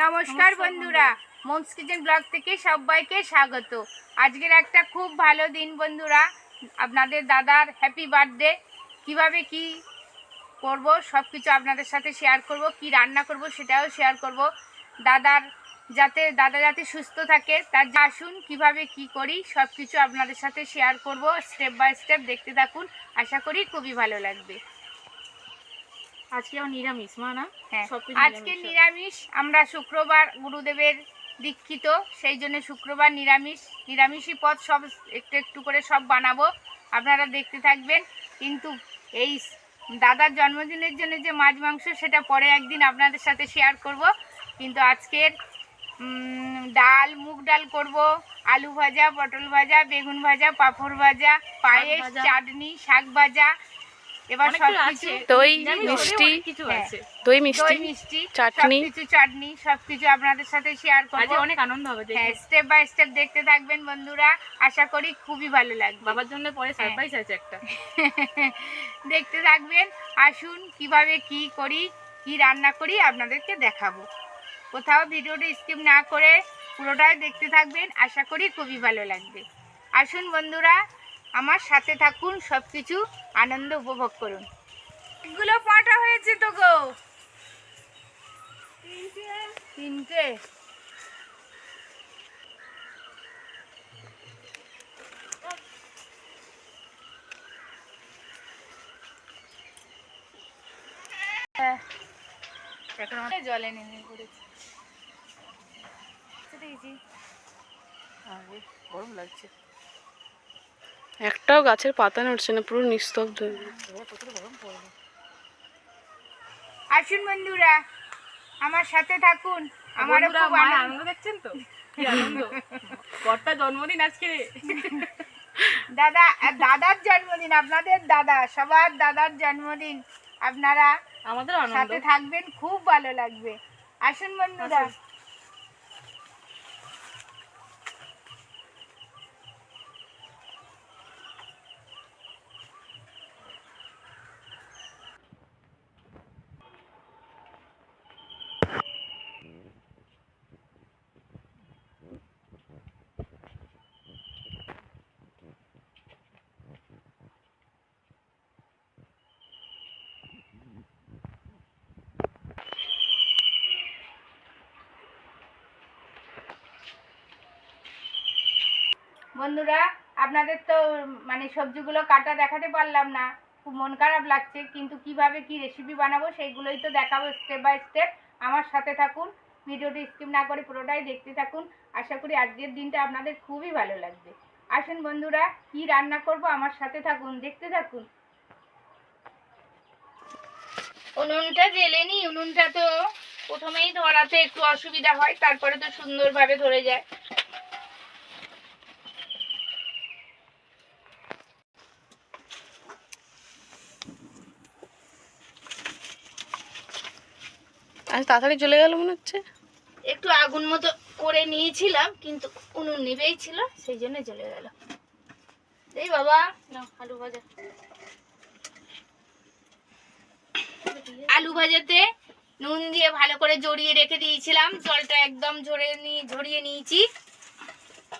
নমস্কার বন্ধুরা। Moms kitchen blog থেকে সবাইকে স্বাগত। আজকের একটা খুব ভালো দিন বন্ধুরা। আপনাদের দাদার হ্যাপি বার্থডে কীভাবে কি করব সব কিছু আপনাদের সাথে শেয়ার করব কি রান্না করব সেটাও শেয়ার করব। দাদার যাতে দাদা যাতে সুস্থ থাকে তার আসুন কীভাবে কি করি সব কিছু আপনাদের সাথে শেয়ার করব। স্টেপ বাই স্টেপ দেখতে থাকুন। আশা করি খুবই ভালো লাগবে। আজকে আমার নিরামিষ মা না? হ্যাঁ। আজকে নিরামিষ আমরা শুক্রবার গুরুদেবের দীক্ষিত সেই জন্য শুক্রবার নিরামিষ। নিরামিষই পদ সব একটু একটু করে সব বানাবো। আপনারা দেখতে থাকবেন। কিন্তু এই দাদার জন্মদিনের জন্য যে মাছ মাংস সেটা পরে একদিন আপনাদের সাথে শেয়ার করব। কিন্তু আজকের ডাল মুগ ডাল করব আলু ভাজা পটল ভাজা বেগুন ভাজা পাঁপড় ভাজা পায়েস চাটনি শাক ভাজা এবার কিছু কিছু দই, মিষ্টি। কিছু হ্যাঁ। আছে। দই মিষ্টি মিষ্টি চাটনি। সবকিছু চাটনি সবকিছু আপনাদের সাথে শেয়ার করব। আজকে অনেক আনন্দ হবে হ্যাঁ স্টেপ বাই স্টেপ দেখতে থাকবেন বন্ধুরা। আশা করি খুবই ভালো লাগবে। বাবার জন্য পরে হ্যাঁ। সারপ্রাইজ আছে একটা। দেখতে থাকবেন। আসুন কীভাবে কি করি কি রান্না করি আপনাদেরকে দেখাবো। কোথাও ভিডিওটা স্কিপ না করে পুরোটাই দেখতে থাকবেন। আশা করি খুবই ভালো লাগবে। আসুন বন্ধুরা আমার সাথে থাকুন সব কিছু আনন্দ উপভোগ করুন। এগুলো পাটা হয়েছে তো গো। তিনটে। জলে নেমে পড়েছে। সেটা গরম লাগছে। একটাও গাছের পাতা নড়ছে না পুরো নিস্তব্ধ। হয়ে আসুন বন্ধুরা আমার সাথে থাকুন। খুব আনন্দ। দেখছেন তো? কি আনন্দ? কর্তার জন্মদিন আজকে। দাদা দাদার জন্মদিন আপনাদের দাদা সবার দাদার জন্মদিন। আপনারা আমাদের সাথে থাকবেন খুব ভালো লাগবে। আসুন বন্ধুরা। বন্ধুরা, আপনাদের তো মানে সবজিগুলো কাটা দেখাতে পারলাম না। খুব মন খারাপ লাগছে, কিন্তু কীভাবে কি রেসিপি বানাবো সেইগুলোই তো দেখাবো স্টেপ বাই স্টেপ আমার সাথে থাকুন, ভিডিওটি স্কিপ না করে পুরোটাই দেখতে থাকুন। আশা করি আজকের দিনটা আপনাদের খুবই ভালো লাগবে। আসুন বন্ধুরা, কি রান্না করব আমার সাথে থাকুন, দেখতে থাকুন। উনুনটা জেলে নি, উনুনটা তো প্রথমেই ধরাতে একটু অসুবিধা হয়, তারপরে তো সুন্দরভাবে ধরে যায়। আজ তাড়াতাড়ি চলে গেল মনে হচ্ছে। একটু আগুন মতো করে নিয়েছিলাম, কিন্তু উনুন নিবেই ছিল, সেই জন্য চলে গেল। এই বাবা আলু ভাজা। আলু ভাজাতে নুন দিয়ে ভালো করে জড়িয়ে রেখে দিয়েছিলাম, জলটা একদম ঝরে নিয়ে ঝরিয়ে নিয়েছি।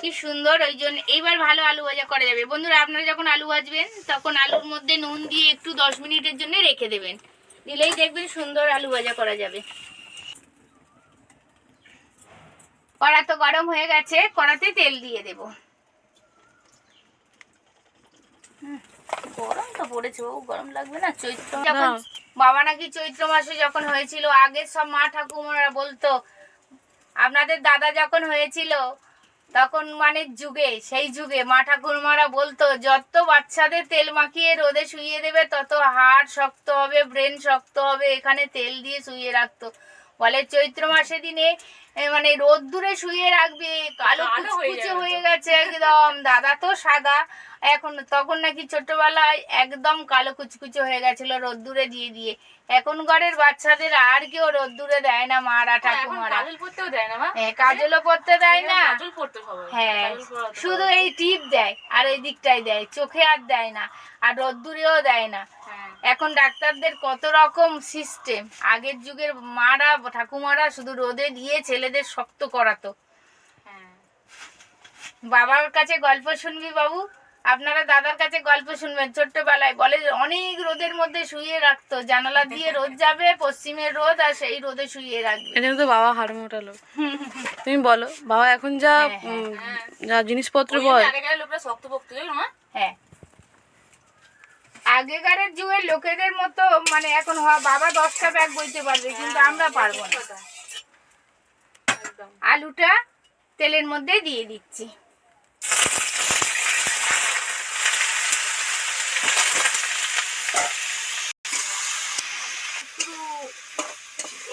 কি সুন্দর, ওই জন্য এইবার ভালো আলু ভাজা করা যাবে। বন্ধুরা, আপনারা যখন আলু ভাজবেন, তখন আলুর মধ্যে নুন দিয়ে একটু দশ মিনিটের জন্য রেখে দেবেন। দিলেই দেখবেন সুন্দর আলু ভাজা করা যাবে। কড়া তো গরম হয়ে গেছে কড়াতে তেল দিয়ে দেব। গরম তো পড়েছে ও গরম লাগবে না? চৈত্র যখন বাবা নাকি চৈত্র মাসে যখন হয়েছিল আগে সব মা ঠাকুমারা বলতো আপনাদের দাদা যখন হয়েছিল তখন মানে যুগে, সেই যুগে মা ঠাকুরমারা বলতো, যত বাচ্চাদের তেল মাখিয়ে রোদে শুইয়ে দেবে, তত হাড় শক্ত হবে, ব্রেন শক্ত হবে, এখানে তেল দিয়ে শুইয়ে রাখতো। বলে চৈত্র মাসে দিনে মানে রোদ্দুরে শুয়ে রাখবে কালো হয়ে কুচকুচে হয়ে গেছে একদম দাদা তো সাদা। এখন তখন নাকি ছোটবেলায় একদম কালো কুচকুচে হয়ে গেছিল রোদ্দুরে দিয়ে দিয়ে। এখন ঘরের বাচ্চাদের আর কেউ রোদ্দুরে দেয় না মারা হ্যাঁ, ঠাকুমারা কাজল দেয় না হ্যাঁ কাজলও পরতে দেয় না। পড়তে সবাই হ্যাঁ শুধু এই টিপ দেয় আর এই দিকটাই দেয় চোখে আর দেয় না আর রোদ্দুরেও দেয় না। হ্যাঁ। এখন ডাক্তারদের কত রকম সিস্টেম আগের যুগের মারা ঠাকুমারা শুধু রোদে দিয়ে ছেলেদের শক্ত করাতো। বাবার কাছে গল্প শুনবি বাবু? আপনারা দাদার কাছে গল্প শুনবেন ছোট্টবেলায়। বলে যে অনেক রোদের মধ্যে শুয়ে রাখতো। জানালা দিয়ে রোদ যাবে পশ্চিমের রোদ আর সেই রোদে শুয়ে রাখবে। এটা তো বাবা হাড় মোটালো তুমি বলো বাবা এখন যা হ্যাঁ, হ্যাঁ, যা জিনিসপত্র বল। আগে লোকরা শক্ত মা? হ্যাঁ। আগেকারের যুগের লোকেদের মতো মানে এখন বাবা দশটা ব্যাগ বইতে পারবে, কিন্তু আমরা পারব না। আলুটা তেলের মধ্যে দিয়ে দিচ্ছি।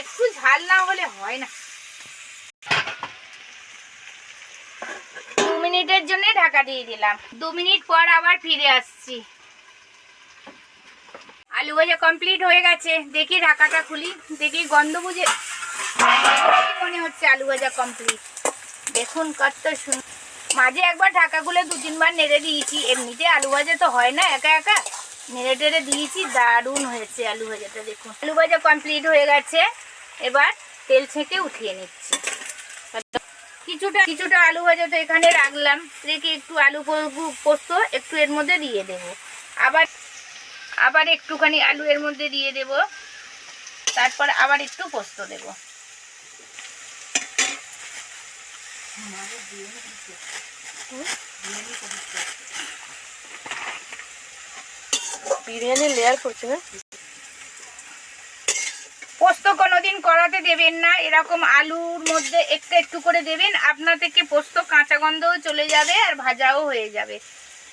একটু ঝাল না হলে হয় না। দু মিনিটের জন্য ঢাকা দিয়ে দিলাম। দু মিনিট পর আবার ফিরে আসছি। আলু ভাজা কমপ্লিট হয়ে গেছে। দেখি ঢাকাটা খুলি। দেখি গন্ধ বুঝে মনে হচ্ছে আলু ভাজা কমপ্লিট দেখুন কত সুন্দর মাঝে একবার ঢাকা খুলে দু তিনবার নেড়ে দিয়েছি। এমনিতে আলু ভাজা তো হয় না একা একা। নেড়ে টেড়ে দিয়েছি, দারুণ হয়েছে আলু ভাজাটা, দেখুন। আলু ভাজা কমপ্লিট হয়ে গেছে। এবার তেল ছেঁকে উঠিয়ে নিচ্ছি। কিছুটা কিছুটা আলু ভাজা তো এখানে রাখলাম। রেখে একটু আলু পোস্ত একটু এর মধ্যে দিয়ে দেব। আবার আবার একটুখানি আলু এর মধ্যে দিয়ে দেব। তারপর আবার একটু পোস্ত দেব। বিরিয়ানি লেয়ার করছে না? পোস্ত কোনোদিন করাতে দেবেন না। এরকম আলুর মধ্যে একটু একটু করে দেবেন। আপনা থেকে পোস্ত কাঁচা গন্ধও চলে যাবে আর ভাজাও হয়ে যাবে।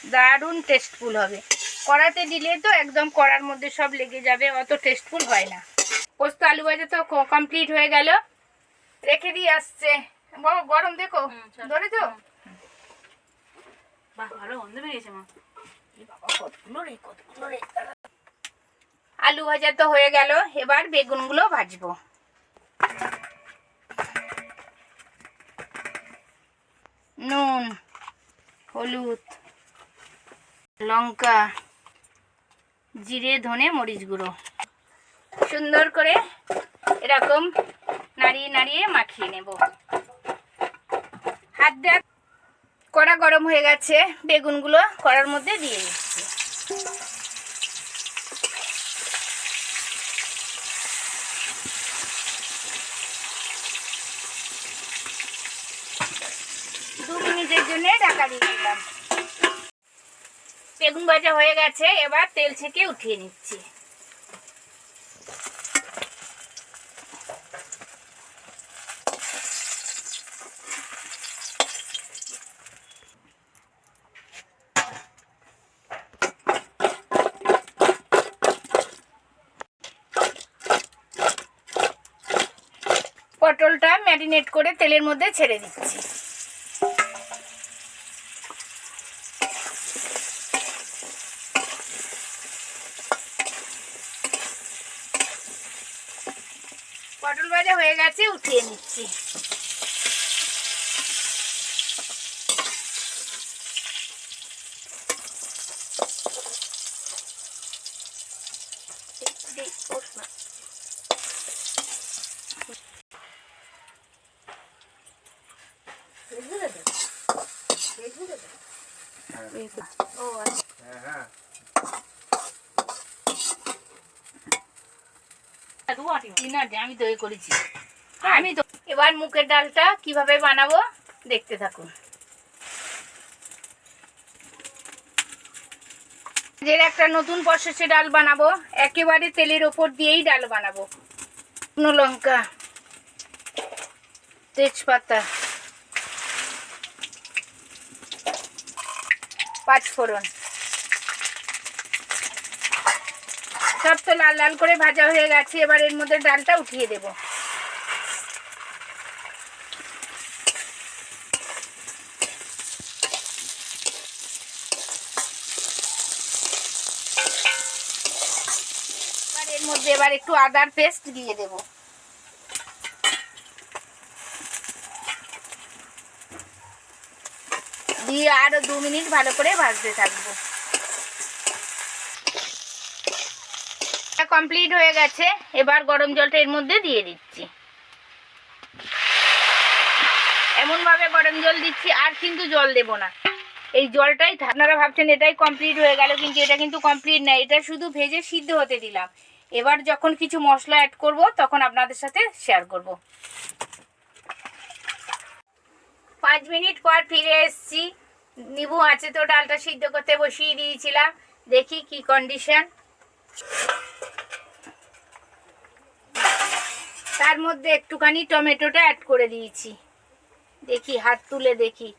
দারুণ টেস্টফুল হবে। কড়াতে দিলে তো একদম কড়ার মধ্যে সব লেগে যাবে অত টেস্টফুল হয় না। পোস্ত আলু ভাজা তো কমপ্লিট হয়ে গেল। রেখে দিয়ে আসছে। গরম দেখো। ধরে তো আলু ভাজা তো হয়ে গেল। এবার বেগুনগুলো ভাজবো। নুন হলুদ লঙ্কা। জিরে, ধনে, মরিচ গুঁড়ো। সুন্দর করে এরকম নাড়িয়ে নাড়িয়ে মাখিয়ে নেব। হাত দেওয়া কড়া গরম হয়ে গেছে, বেগুনগুলো কড়ার মধ্যে দিয়ে দিচ্ছি। দু মিনিটের জন্য ঢাকা দিয়ে দিলাম। বেগুন ভাজা হয়ে গেছে, এবার তেল ছেঁকে উঠিয়ে নিচ্ছি। পটলটা ম্যারিনেট করে তেলের মধ্যে ছেড়ে দিচ্ছি। পটল ভাজা হয়ে গেছে উঠিয়ে নিচ্ছি। আমি দই করেছি। আমি তো এবার মুখের ডালটা কীভাবে বানাবো দেখতে থাকুন। যে একটা নতুন প্রসেসে ডাল বানাবো একেবারে তেলের ওপর দিয়েই ডাল বানাবো। শুকনো লঙ্কা তেজপাতা পাঁচফোড়ন। সব তো লাল লাল করে ভাজা হয়ে গেছে, এবার এর মধ্যে ডালটা উঠিয়ে দেব। এর মধ্যে এবার একটু আদার পেস্ট দিয়ে দেব। দিয়ে আরও দু মিনিট ভালো করে ভাজতে থাকব। কমপ্লিট হয়ে গেছে, এবার গরম জলটা এর মধ্যে দিয়ে দিচ্ছি। এমনভাবে গরম জল দিচ্ছি, আর কিন্তু জল দেব না। এই জলটাই আপনারা ভাবছেন এটাই কমপ্লিট হয়ে গেল, কিন্তু এটা কিন্তু কমপ্লিট না, এটা শুধু ভেজে সিদ্ধ হতে দিলাম। এবার যখন কিছু মশলা অ্যাড করব, তখন আপনাদের সাথে শেয়ার করব। পাঁচ মিনিট পর ফিরে এসেছি। নিবু আছে তো, ডালটা সিদ্ধ করতে বসিয়ে দিয়েছিলাম। দেখি কি কন্ডিশন তার মধ্যে একটুখানি টমেটোটা অ্যাড করে দিয়েছি। দেখি, হাত তুলে দেখি।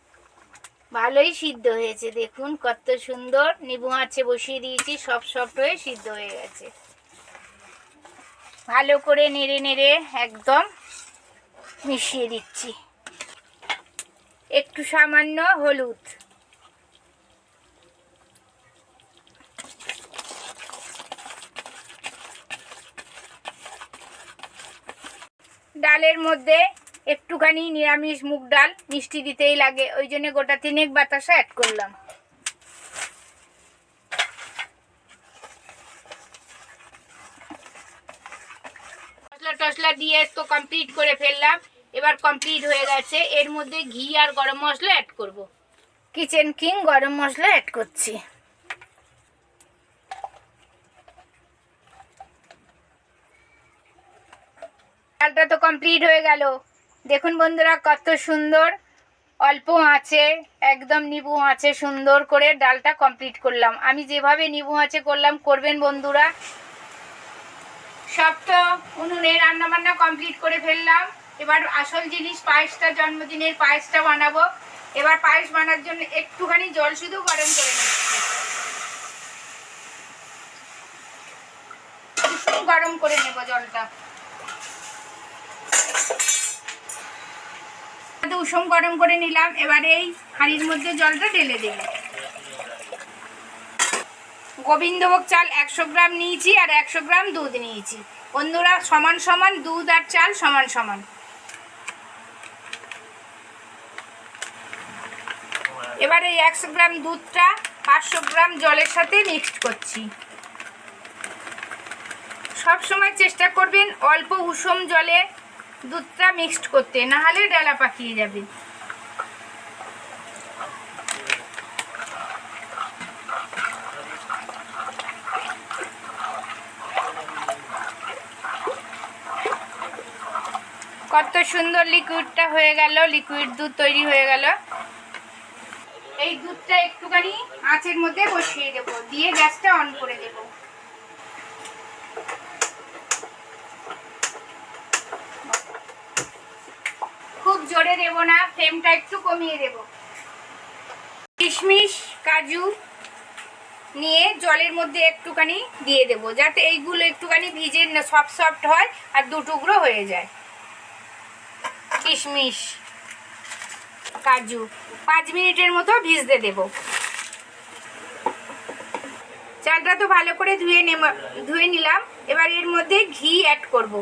ভালোই সিদ্ধ হয়েছে, দেখুন কত সুন্দর। নিবু আছে বসিয়ে দিয়েছি, সব সফট হয়ে সিদ্ধ হয়ে গেছে। ভালো করে নেড়ে নেড়ে একদম মিশিয়ে দিচ্ছি। একটু সামান্য হলুদ। ডালের মধ্যে একটুখানি নিরামিষ মুগ ডাল, মিষ্টি দিতেই লাগে। ওই জন্য গোটা তিনেক বাতাসা অ্যাড করলাম। মশলা টসলা দিয়ে তো কমপ্লিট করে ফেললাম। এবার কমপ্লিট হয়ে গেছে। এর মধ্যে ঘি আর গরম মশলা অ্যাড করব। Kitchen King garam masala add করছি। ডালটা তো কমপ্লিট হয়ে গেল। দেখুন বন্ধুরা, কত সুন্দর। অল্প আছে একদম নিবু আছে সুন্দর করে ডালটা কমপ্লিট করলাম। আমি যেভাবে নিবু আছে করলাম, করবেন বন্ধুরা? সব তো উনুনে রান্না বান্না কমপ্লিট করে ফেললাম। এবার আসল জিনিস পায়েসটা, জন্মদিনের পায়েসটা বানাবো। এবার পায়েস বানার জন্য একটুখানি জল শুধু গরম করে নিচ্ছি। গরম করে নেব জলটা। উষম গরম করে নিলাম। এবার এই হাঁড়ির মধ্যে জলটা ঢেলে দেব। গোবিন্দভোগ চাল একশো গ্রাম নিয়েছি আর একশো গ্রাম দুধ নিয়েছি। বন্ধুরা, সমান সমান দুধ আর চাল সমান সমান। এবার এই একশো গ্রাম দুধটা পাঁচশো গ্রাম জলের সাথে মিক্সড করছি। সব সময় চেষ্টা করবেন অল্প উষম জলে দুধটা মিক্সড করতে না হলে ডালা পাকিয়ে যাবে। কত সুন্দর লিকুইডটা হয়ে গেল লিকুইড দুধ তৈরি হয়ে গেল। এই দুধটা একটুখানি আঁচের মধ্যে বসিয়ে দেব, দিয়ে গ্যাসটা অন করে দেব খুব জোরে দেব না, ফ্লেমটা একটু কমিয়ে দেব। কিশমিশ, কাজু নিয়ে জলের মধ্যে একটুখানি দিয়ে দেব, যাতে এইগুলো একটুখানি ভিজে সফট সফট হয় আর দু টুকরো হয়ে যায়। কিশমিশ, কাজু পাঁচ মিনিটের মতো ভিজতে দেব। চালটা তো ভালো করে ধুয়ে ধুয়ে নিলাম, এবার এর মধ্যে ঘি অ্যাড করব।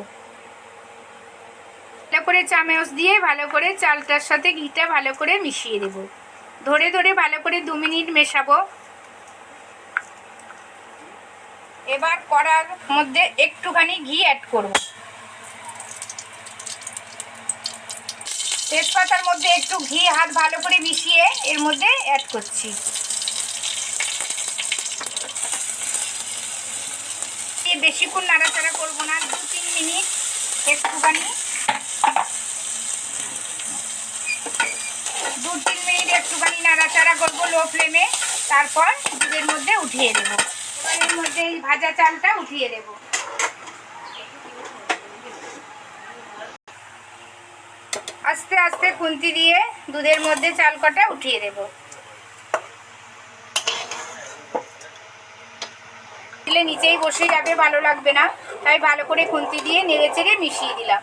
ভালো করে চামচ দিয়ে ভালো করে চালটার সাথে ঘিটা ভালো করে মিশিয়ে দেব। ধরে ধরে ভালো করে দু মিনিট মেশাবো। এবার কড়ার মধ্যে একটুখানি ঘি অ্যাড করব। তেজপাতার মধ্যে একটু ঘি হাত ভালো করে মিশিয়ে এর মধ্যে অ্যাড করছি। বেশিক্ষণ নাড়াচাড়া করব না, দু তিন মিনিট একটুখানি। দু তিন মিনিট একটুখানি নাড়াচাড়া করব লো ফ্লেমে তারপর দুধের মধ্যে উঠিয়ে দেবো। এর মধ্যে এই ভাজা চালটা উঠিয়ে দেবো। আস্তে আস্তে খুন্তি দিয়ে দুধের মধ্যে চাল কটা উঠিয়ে দেব। দিলে নিচেই বসে যাবে, ভালো লাগবে না। তাই ভালো করে খুন্তি দিয়ে নেড়ে চেড়ে মিশিয়ে দিলাম।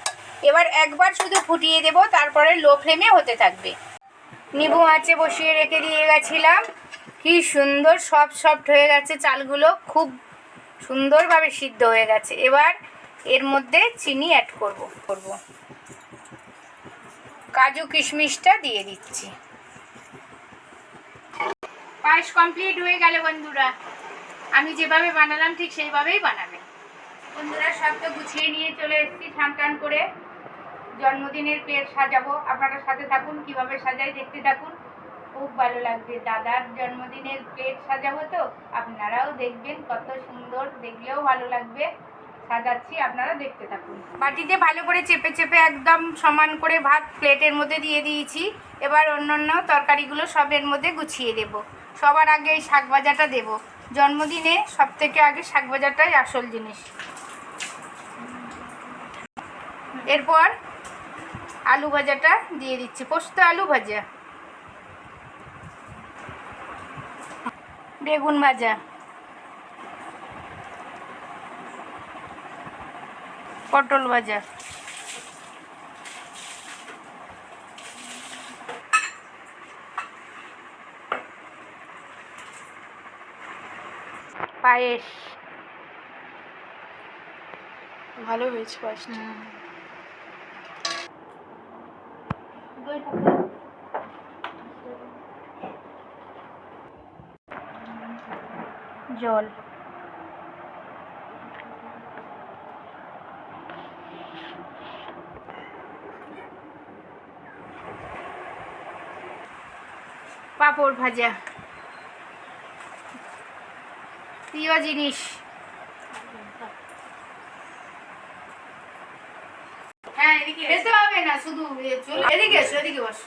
এবার একবার শুধু ফুটিয়ে দেব, তারপরে লো ফ্লেমে হতে থাকবে। নিবু আঁচে বসিয়ে রেখে দিয়ে গেছিলাম। কি সুন্দর সফট সফট হয়ে গেছে চালগুলো, খুব সুন্দরভাবে সিদ্ধ হয়ে গেছে। এবার এর মধ্যে চিনি অ্যাড করব করব। কাজু কিশমিশটা দিয়ে দিচ্ছি। পায়েস কমপ্লিট হয়ে গেল বন্ধুরা। আমি যেভাবে বানালাম ঠিক সেইভাবেই বানাবে। বন্ধুরা সব তো গুছিয়ে নিয়ে চলে এসেছি স্নান টান করে। জন্মদিনের প্লেট সাজাবো। আপনারা সাথে থাকুন, কীভাবে সাজাই দেখতে থাকুন। খুব ভালো লাগবে। দাদার জন্মদিনের প্লেট সাজাবো তো, আপনারাও দেখবেন কত সুন্দর, দেখলেও ভালো লাগবে। সাজাচ্ছি, আপনারা দেখতে থাকুন। বাটিতে ভালো করে চেপে চেপে একদম সমান করে ভাত প্লেটের মধ্যে দিয়ে দিয়েছি। এবার অন্য অন্য তরকারিগুলো সবের মধ্যে গুছিয়ে দেব। সবার আগে এই শাক ভাজাটা দেবো। জন্মদিনে সব থেকে আগে শাক ভাজাটাই আসল জিনিস। এরপর আলু ভাজাটা দিয়ে দিচ্ছি। পোস্ত আলু ভাজা। বেগুন ভাজা। পটল ভাজা। পায়েস। ভালো হয়েছে পাঁচটা জল। পাঁপড় ভাজা। প্রিয় জিনিস হ্যাঁ এদিকে যেতে হবে না শুধু এ চলে এদিকে এসো এদিকে বস।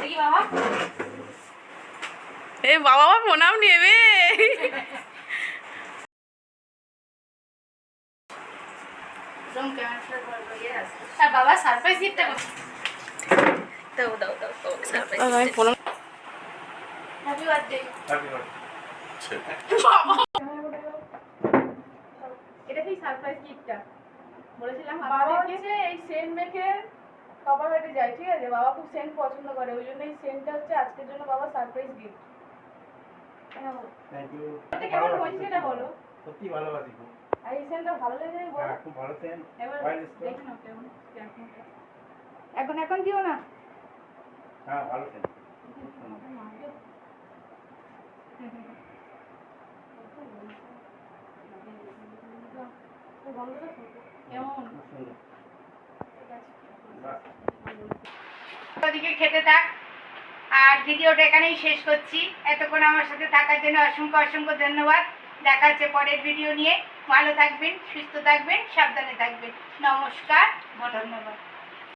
দেখি বাবা। এই প্রণাম নেবে। ইয়ে বাবা সারপ্রাইজ গিফটটা দাও দাও দাও আমি প্রণাম হ্যাপি বার্থডে এটা কি সারপ্রাইজ গিফটটা বলেছিলাম বাবা হচ্ছে এই সেন্ট মেখে কপাল হেঁটে যায় ঠিক আছে? বাবা খুব সেন্ট পছন্দ করে ওই জন্য এই সেন্টটা হচ্ছে আজকের জন্য বাবা সারপ্রাইজ গিফট থ্যাংক ইউ এটা কেমন হয়েছে সেটা বলো? সত্যি ভালোবাসি খুব। আর এই সেন্টটা ভালো লেগে যায় বলো খুব ভালো। এখন এখন দিও না। হ্যাঁ ভালো ওদিকে খেতে থাক। আর ভিডিওটা এখানেই শেষ করছি। এতক্ষণ আমার সাথে থাকার জন্য অসংখ্য অসংখ্য ধন্যবাদ। দেখা হচ্ছে পরের ভিডিও নিয়ে। ভালো থাকবেন, সুস্থ থাকবেন, সাবধানে থাকবেন। নমস্কার, ধন্যবাদ।